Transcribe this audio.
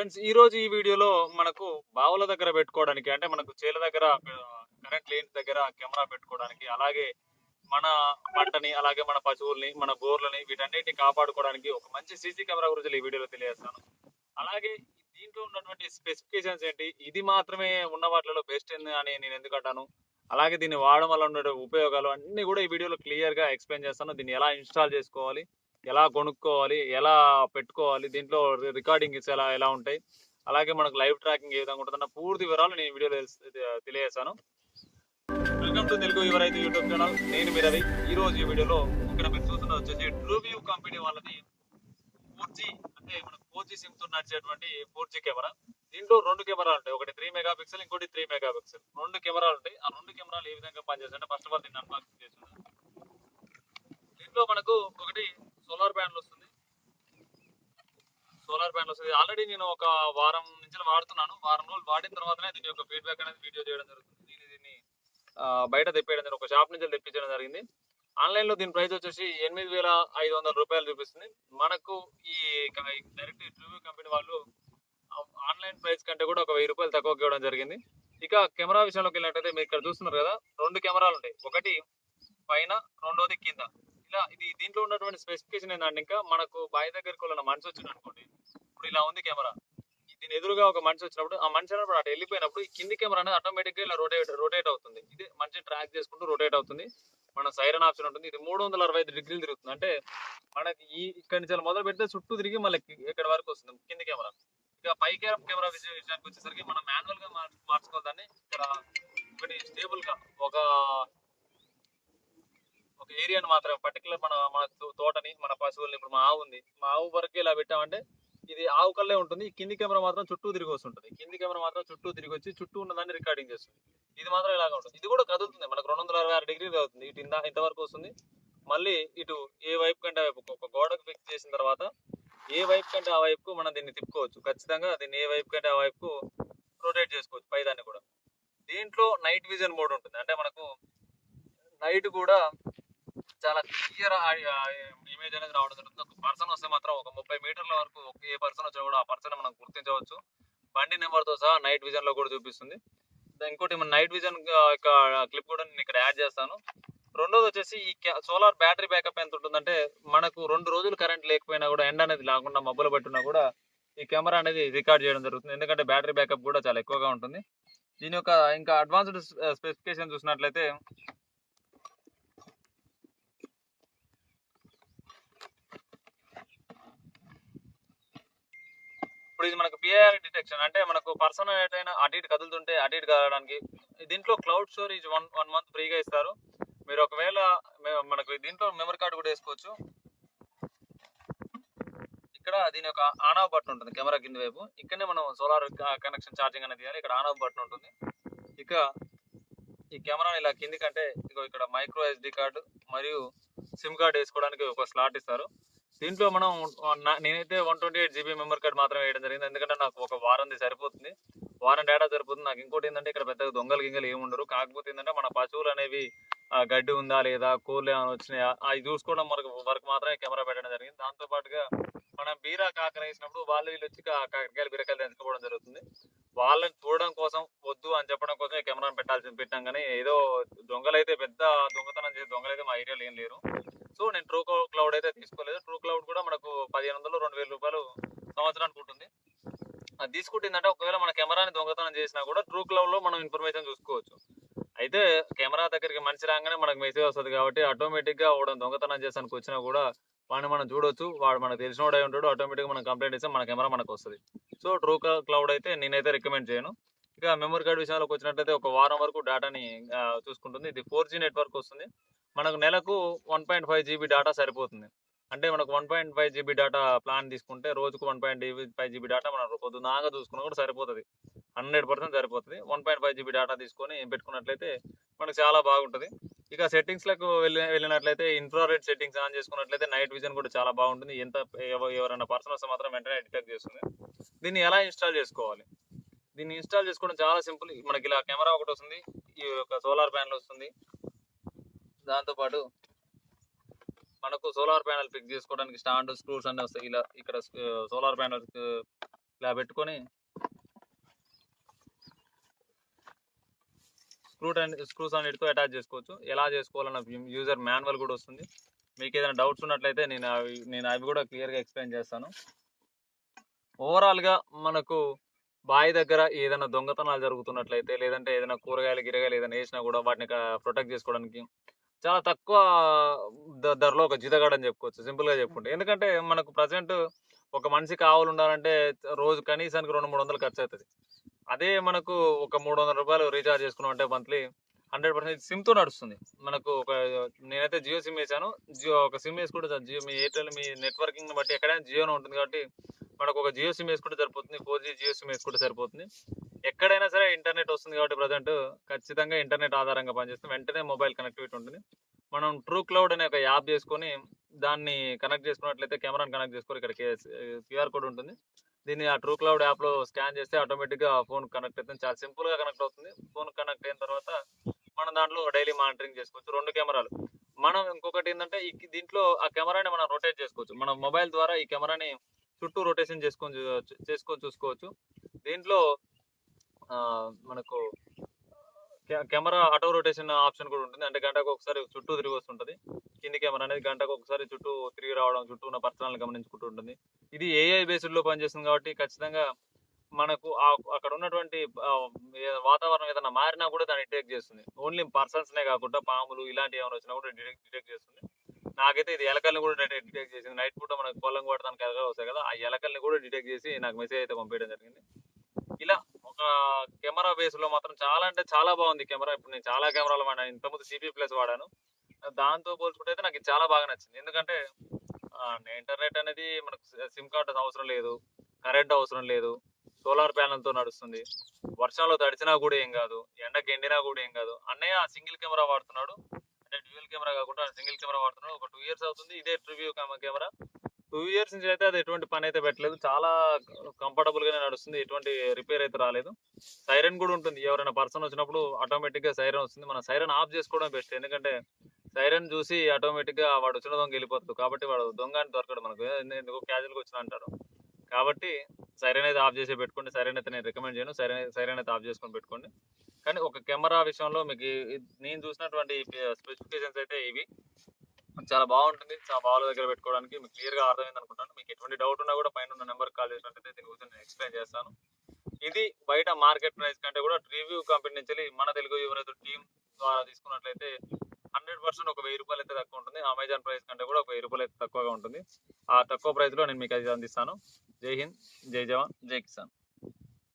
Friends ఈ రోజు ఈ వీడియోలో మనకు బావుల దగ్గర పెట్టుకోవడానికి అంటే మనకు చేల దగ్గర కరెంట్ లేని దగ్గర కెమెరా పెట్టుకోవడానికి అలాగే మన పంటని అలాగే మన పశువుల్ని మన బోర్లని వీటన్నిటిని కాపాడుకోవడానికి ఒక మంచి సీసీ కెమెరా గురించి ఈ వీడియోలో తెలియజేస్తాను. అలాగే దీంట్లో ఉన్నటువంటి స్పెసిఫికేషన్స్ ఏంటి? ఇది మాత్రమే ఉన్న వాటిలో బెస్ట్ అని నేను ఎందుకు అంటాను? అలాగే దీన్ని వాడడం వల్ల ఉండే ఉపయోగాలు అన్ని కూడా ఈ వీడియోలో క్లియర్గా ఎక్స్ప్లెయిన్ చేస్తాను. దీన్ని ఎలా ఇన్స్టాల్ చేసుకోవాలి? ఎలా కొనుక్కోవాలి ఎలా పెట్టుకోవాలి దీంట్లో రికార్డింగ్ ఎలా ఎలా ఉంటాయి. అలాగే మనకు లైవ్ ట్రాకింగ్ ఏ విధంగా ఉంటుందన్న పూర్తి వివరాలు నేను వీడియోలో తెలియజేశాను welcome to Telugu Yuvaraithu YouTube channel. నేను మీరు అది ఈ రోజు ఈ వీడియోలో ఇక్కడ మీరు చూస్తున్న వచ్చేసి ట్రూ వ్యూ కంపెనీ వాళ్ళది ఫోర్ జీ అంటే మనకు ఫోర్ జీ సిమ్తో నడిచేటువంటి ఫోర్ జీ కెమెరా. దీంట్లో రెండు కెమెరాలు ఉంటాయి. ఒకటి త్రీ మెగా పిక్సెల్ ఇంకోటి త్రీ మెగా పిక్సెల్ రెండు కెమెరాలు ఉంటాయి. ఆ రెండు కెమెరాలు ఏ విధంగా పనిచేస్తాయి అంటే ఫస్ట్ ఆఫ్ ఆల్ దీన్ని అన్బాక్సింగ్ చేస్తున్నాను. దీంట్లో మనకు ఒకటి సోలార్ ప్యానల్ వస్తుంది. సోలార్ ప్యానల్ వస్తుంది. ఆల్రెడీ నేను ఒక వారం నుంచి వాడుతున్నాను. వారం రోజులు వాడిన తర్వాతనే దీని యొక్క ఫీడ్బ్యాక్ అనేది వీడియో చేయడం జరుగుతుంది. దీన్ని దీన్ని బయట తెప్పేయడం జరిగింది. ఒక షాప్ నుంచి తెప్పించడం జరిగింది. ఆన్లైన్లో దీని ప్రైస్ వచ్చేసి ఎనిమిది వేల ఐదు వందల రూపాయలు చూపిస్తుంది. మనకు ఈ డైరెక్ట్ ట్రూవ్యూ కంపెనీ వాళ్ళు ఆన్లైన్ ప్రైస్ కంటే కూడా ఒక వెయ్యి రూపాయలు తక్కువకి ఇవ్వడం జరిగింది. ఇక కెమెరా విషయంలోకి వెళ్ళినట్టయితే మీరు ఇక్కడ చూస్తున్నారు కదా రెండు కెమెరాలు ఉంటాయి. ఒకటి పైన రెండోది కింద. ఇలా ఇది దీంట్లో ఉన్నటువంటి స్పెసిఫికేషన్ ఏంటంటే ఇంకా మనకు బావి దగ్గరికి వెళ్ళిన మనిషి వచ్చింది అనుకోండి ఇప్పుడు ఇలా ఉంది కెమెరా. దీని ఎదురుగా ఒక మనిషి వచ్చినప్పుడు ఆ మనిషి అన్నప్పుడు అటు వెళ్ళిపోయినప్పుడు ఈ కింది కెమెరా అనేది ఆటోమేటిక్గా ఇలా రొటేట్ రొటేట్ అవుతుంది. ఇది మనిషిని ట్రాక్ చేసుకుంటూ రొటేట్ అవుతుంది. మన సైరన్ ఆప్షన్ ఉంటుంది. ఇది మూడు వందల అరవై ఐదు డిగ్రీలు తిరుగుతుంది. అంటే మనకి ఈ ఇక్కడ నుంచి మొదలు పెడితే చుట్టూ తిరిగి మళ్ళీ ఇక్కడ వరకు వస్తుంది కింది కెమెరా. ఇక పై కెమెరా విషయానికి వచ్చేసరికి మనం మాన్యువల్గా మార్- ఇక్కడ ఒకటి స్టేబుల్గా ఒక ఒక ఏరియాని మాత్రం పర్టికులర్ మన మన తో- తోటని మన పశువుల్ని ఇప్పుడు మా ఆవు ఉంది. మా ఆవు వరకు ఇలా పెట్టామంటే ఇది ఆవు కల్లే ఉంటుంది కింది కెమెరా మాత్రం చుట్టూ తిరిగి వస్తుంటుంది. కింది కెమెరా మాత్రం చుట్టూ తిరిగి వచ్చి చుట్టూ ఉన్నదాన్ని రికార్డింగ్ చేస్తుంది. ఇది మాత్రం ఇలాగ ఉంటుంది? ఇది కూడా కదులుతుంది. మనకు రెండు వందల అరవై ఆరు డిగ్రీలు అవుతుంది ఇటు ఇంత ఇంతవరకు వస్తుంది. మళ్ళీ ఇటు ఏ వైపు కంటే ఆ వైపు ఒక గోడకు ఫిక్స్ చేసిన తర్వాత ఏ వైపు కంటే ఆ వైపుకు మనం దీన్ని తిప్పుకోవచ్చు. ఖచ్చితంగా దీన్ని ఏ వైపు కంటే ఆ వైపుకు రొటేట్ చేసుకోవచ్చు పైదాన్ని కూడా. దీంట్లో నైట్ విజన్ మోడ్ ఉంటుంది. అంటే మనకు నైట్ కూడా చాలా క్లియర్ ఇమేజ్ అనేది రావడం జరుగుతుంది. ఒక పర్సన్ వస్తే మాత్రం ఒక ముప్పై మీటర్ల వరకు ఒక ఏ పర్సన్ వచ్చినా కూడా ఆ పర్సన్ మనం గుర్తించవచ్చు. బండి నెంబర్తో సహా నైట్ విజన్లో కూడా చూపిస్తుంది. ఇంకోటి మన నైట్ విజన్ యొక్క క్లిప్ కూడా నేను ఇక్కడ యాడ్ చేస్తాను. రెండోది వచ్చేసి ఈ సోలార్ బ్యాటరీ బ్యాకప్ ఎంత ఉంటుందంటే మనకు రెండు రోజులు కరెంట్ లేకపోయినా కూడా ఎండ అనేది లేకుండా మబ్బులు పట్టున్నా కూడా ఈ కెమెరా అనేది రికార్డ్ చేయడం జరుగుతుంది. ఎందుకంటే బ్యాటరీ బ్యాకప్ కూడా చాలా ఎక్కువగా ఉంటుంది. దీని యొక్క ఇంకా అడ్వాన్స్డ్ స్పెసిఫికేషన్ చూసినట్లయితే ఇప్పుడు ఇది మనకు పిఐఆర్ డిటెక్షన్ అంటే మనకు పర్సన్ ఎటైనా అటు ఇటు కదులుతుంటే అటు ఇటు కదలడానికి దీంట్లో cloud storage one one month ఫ్రీగా ఇస్తారు. మీరు ఒకవేళ మనకు దీంట్లో మెమరీ కార్డు కూడా వేసుకోవచ్చు. ఇక్కడ దీని యొక్క ఆన్ ఆఫ్ బటన్ ఉంటుంది కెమెరా కింద వైపు. ఇక్కడనే మనం సోలార్ కనెక్షన్ ఛార్జింగ్ అనేది తీయాలి ఇక్కడ ఆన్ ఆఫ్ బటన్ ఉంటుంది. ఇక ఈ కెమెరా ఇలా కిందికంటే కంటే ఇక్కడ మైక్రో ఎస్డి కార్డు మరియు సిమ్ కార్డు వేసుకోవడానికి ఒక స్లాట్ ఇస్తారు. దీంట్లో మనం నేనైతే one twenty eight GB memory card మాత్రమే వేయడం జరిగింది. ఎందుకంటే నాకు ఒక వారంది సరిపోతుంది. వారం డేటా సరిపోతుంది. నాకు ఇంకోటి ఏంటంటే ఇక్కడ పెద్ద దొంగలు గింగలు ఏమి ఉండరు. కాకపోతే ఏంటంటే మన పశువులు అనేవి గడ్డి ఉందా లేదా కోళ్ళు ఏమైనా వచ్చినాయా అవి చూసుకోవడం మనకు వరకు మాత్రమే కెమెరా పెట్టడం జరిగింది. దాంతో పాటుగా మనం బీరా కాకర వేసినప్పుడు వాళ్ళు వీళ్ళు వచ్చి కాకరకాయలు బీరకాయలు తెంచుకోవడం జరుగుతుంది. వాళ్ళని చూడడం కోసం వద్దు అని చెప్పడం కోసం ఈ కెమెరాను పెట్టాల్సి పెట్టాం కానీ ఏదో దొంగలైతే పెద్ద దొంగతనం చేసే దొంగలైతే మా ఏరియాలో ఏం లేరు. సో నేను ట్రూ క్లౌడ్ అయితే తీసుకోలేదు. ట్రూ క్లౌడ్ కూడా మనకు పదిహేను వందలు రెండు వేల రూపాయలు సంవత్సరానికి ఉంటుంది. అది తీసుకుంటుందంటే ఒకవేళ మన కెమెరాని దొంగతనం చేసినా కూడా ట్రూ క్లౌడ్లో మనం ఇన్ఫర్మేషన్ చూసుకోవచ్చు. అయితే కెమెరా దగ్గరికి మనిషి రాగానే మనకు మెసేజ్ వస్తుంది కాబట్టి ఆటోమేటిక్గా వాడు దొంగతనం చేసానికి వచ్చినా కూడా వాడిని మనం చూడొచ్చు. వాడు మనకు తెలిసినోడు అయి ఉంటాడు. ఆటోమేటిక్ మనం కంప్లైంట్ చేస్తే మన కెమెరా మనకు వస్తుంది. సో ట్రూ క్లౌడ్ అయితే నేనైతే రికమెండ్ చేయను. ఇక మెమరీ కార్డ్ విషయంలోకి వచ్చినట్లయితే ఒక వారం వరకు డేటాని చూసుకుంటుంది. ఇది ఫోర్ జీ నెట్వర్క్ వస్తుంది. మనకు నెలకు one point five GB data సరిపోతుంది. అంటే మనకు one point five GB data plan తీసుకుంటే రోజుకు one point five GB data మనం పొద్దున్నాగా చూసుకున్నా కూడా సరిపోతుంది. హండ్రెడ్ పర్సెంట్ సరిపోతుంది. One point five GB data తీసుకొని పెట్టుకున్నట్లయితే మనకు చాలా బాగుంటుంది. ఇక సెట్టింగ్స్లకు వెళ్ళి వెళ్ళినట్లయితే ఇన్ఫ్రారెడ్ సెట్టింగ్స్ ఆన్ చేసుకున్నట్లయితే నైట్ విజన్ కూడా చాలా బాగుంటుంది. ఎంత ఎవరైనా పర్సన్ వస్తే మాత్రం వెంటనే డిటెక్ట్ చేస్తుంది. దీన్ని ఎలా ఇన్స్టాల్ చేసుకోవాలి? దీన్ని ఇన్స్టాల్ చేసుకోవడం చాలా సింపుల్ మనకి ఇలా కెమెరా ఒకటి వస్తుంది. ఈ యొక్క సోలార్ ప్యానల్ వస్తుంది. దాంతోపాటు మనకు సోలార్ ప్యానల్ ఫిక్స్ చేసుకోవడానికి స్టాండ్ స్క్రూస్ అన్నీ వస్తాయి. ఇలా ఇక్కడ సోలార్ ప్యానల్ ఇలా పెట్టుకొని స్క్రూ స్క్రూస్ అన్నిటితో అటాచ్ చేసుకోవచ్చు. ఎలా చేసుకోవాలన్న యూజర్ మాన్యువల్ కూడా వస్తుంది. మీకు ఏదైనా డౌట్స్ ఉన్నట్లయితే నేను అవి నేను అవి కూడా క్లియర్గా ఎక్స్ప్లెయిన్ చేస్తాను. ఓవరాల్గా మనకు బావి దగ్గర ఏదైనా దొంగతనాలు జరుగుతున్నట్లయితే లేదంటే ఏదైనా కూరగాయలు గిరగాయలు ఏదైనా వేసినా కూడా వాటిని ప్రొటెక్ట్ చేసుకోవడానికి చాలా తక్కువ ధరలో ఒక జితగాడు అని చెప్పుకోవచ్చు. సింపుల్గా చెప్పుకుంటే. ఎందుకంటే మనకు ప్రజెంట్ ఒక మనిషికి ఆవులు ఉండాలంటే రోజు కనీసానికి రెండు మూడు వందలు ఖర్చు అవుతుంది. అదే మనకు ఒక మూడు వందల రూపాయలు రీఛార్జ్ చేసుకున్నాం అంటే మంత్లీ హండ్రెడ్ పర్సెంట్ సిమ్తో నడుస్తుంది. మనకు ఒక నేనైతే జియో సిమ్ వేసాను జియో ఒక సిమ్ వేసుకుంటే. జియో మీ ఎయిర్టెల్ మీ నెట్వర్కింగ్ బట్టి ఎక్కడైనా జియోనే ఉంటుంది కాబట్టి మనకు ఒక జియో సిమ్ వేసుకుంటే సరిపోతుంది ఫోర్ జీ జియో సిమ్ వేసుకుంటే సరిపోతుంది. ఎక్కడైనా సరే ఇంటర్నెట్ వస్తుంది కాబట్టి ప్రజెంట్ ఖచ్చితంగా ఇంటర్నెట్ ఆధారంగా పనిచేస్తుంది. వెంటనే మొబైల్ కనెక్టివిటీ ఉంటుంది. మనం ట్రూ క్లౌడ్ అనే ఒక యాప్ చేసుకొని దాన్ని కనెక్ట్ చేసుకున్నట్లయితే కెమెరాని కనెక్ట్ చేసుకొని ఇక్కడ క్యూఆర్ కోడ్ ఉంటుంది. దీన్ని ఆ ట్రూ క్లౌడ్ యాప్లో స్కాన్ చేస్తే ఆటోమేటిక్గా ఫోన్ కనెక్ట్ అవుతుంది. చాలా సింపుల్గా కనెక్ట్ అవుతుంది. ఫోన్ కనెక్ట్ అయిన తర్వాత మనం దాంట్లో డైలీ మానిటరింగ్ చేసుకోవచ్చు. రెండు కెమెరాలు. మనం ఇంకొకటి ఏంటంటే ఈ దీంట్లో ఆ కెమెరాని మనం రొటేట్ చేసుకోవచ్చు. మన మొబైల్ ద్వారా ఈ కెమెరాని చుట్టూ రొటేషన్ చేసుకొని చూ- చేసుకొని చూసుకోవచ్చు. దీంట్లో మనకు కె- కెమెరా ఆటో రొటేషన్ ఆప్షన్ కూడా ఉంటుంది. అంటే గంటకు ఒకసారి చుట్టూ తిరిగి వస్తుంటుంది. కింది కెమెరా అనేది గంటకు ఒకసారి చుట్టూ తిరిగి రావడం చుట్టూ ఉన్న పరిసరాలను గమనించుకుంటూ ఉంటుంది. ఇది ఏఐ బేస్డ్లో పనిచేస్తుంది కాబట్టి ఖచ్చితంగా మనకు అక్కడ ఉన్నటువంటి వాతావరణం ఏదైనా మారినా కూడా దాన్ని డిటెక్ట్ చేస్తుంది. ఓన్లీ పర్సన్స్నే కాకుండా పాములు ఇలాంటివి ఏమైనా వచ్చినా కూడా డిటెక్ట్ డిటెక్ట్ చేస్తుంది. నాకైతే ఇది ఎలకల్ని కూడా డిటెక్ట్ చేసింది. నైట్ పూట మనకు పొలం కొట్టడానికి ఎలకలు వస్తాయి కదా ఆ ఎలకల్ని కూడా డిటెక్ట్ చేసి నాకు మెసేజ్ అయితే పంపించడం జరిగింది. ఇలా ఒక కెమెరా బేస్లో మాత్రం చాలా అంటే చాలా బాగుంది కెమెరా. ఇప్పుడు నేను చాలా కెమెరాలు వాడాను. ఇంతకుముందు సిపి ప్లస్ వాడాను. దాంతో పోల్చుకుంటే అయితే నాకు చాలా బాగా నచ్చింది. ఎందుకంటే ఇంటర్నెట్ అనేది మనకు సిమ్ కార్డ్ అవసరం లేదు. కరెంట్ అవసరం లేదు. సోలార్ ప్యానెల్తో నడుస్తుంది. వర్షంలో తడిచినా కూడా ఏం కాదు. ఎండకి ఎండినా కూడా ఏం కాదు. అన్నయ్య సింగిల్ కెమెరా వాడుతున్నాడు. కెమెరా కాకుండా సింగిల్ కెమెరా వాడుతున్నాను ఒక టూ ఇయర్స్ అవుతుంది. ఇదే ట్రివ్యూ కెమెరా. టూ ఇయర్స్ నుంచి అయితే అది ఎటువంటి పని అయితే పెట్టలేదు. చాలా కంఫర్టబుల్ గానే నడుస్తుంది. ఎటువంటి రిపేర్ అయితే రాలేదు. సైరన్ కూడా ఉంటుంది. ఎవరైనా పర్సన్ వచ్చినప్పుడు ఆటోమేటిక్గా సైరన్ వస్తుంది. మన సైరన్ ఆఫ్ చేసుకోవడం బెస్ట్ ఎందుకంటే సైరన్ చూసి ఆటోమేటిక్గా వాడు వచ్చిన దొంగ వెళ్ళిపోతుంది కాబట్టి వాడు దొంగ అని దొరకడు మనకు. ఎందుకు క్యాజువల్గా వచ్చిన అంటారు కాబట్టి సైరన్ అయితే ఆఫ్ చేసి పెట్టుకోండి. సైరన్ అయితే నేను రికమెండ్ చేయను. సైరన్ సైరన్ అయితే ఆఫ్ చేసుకొని పెట్టుకోండి. కానీ ఒక కెమెరా విషయంలో మీకు నేను చూసినటువంటి స్పెసిఫికేషన్స్ అయితే ఇవి. చాలా బాగుంటుంది. చాలా బాగా దగ్గర పెట్టుకోవడానికి మీకు క్లియర్గా అర్థమైంది అనుకుంటాను మీకు ఎటువంటి డౌట్ ఉన్నా కూడా పైన ఉన్న నెంబర్ కాల్ చేసినట్టయితే దీని గురించి నేను ఎక్స్ప్లెయిన్ చేస్తాను. ఇది బయట మార్కెట్ ప్రైస్ కంటే కూడా రివ్యూ కంపెనీ నుంచి మన తెలుగు యువరైతే టీం ద్వారా తీసుకున్నట్లయితే హండ్రెడ్ పర్సెంట్ ఒక వెయ్యి రూపాయలు అయితే తక్కువ ఉంటుంది. అమెజాన్ ప్రైస్ కంటే కూడా ఒక వెయ్యి రూపాయలు అయితే తక్కువగా ఉంటుంది. ఆ తక్కువ ప్రైస్లో నేను మీకు అది అందిస్తాను. జై హింద్. జై జవాన్. జై కిసాన్.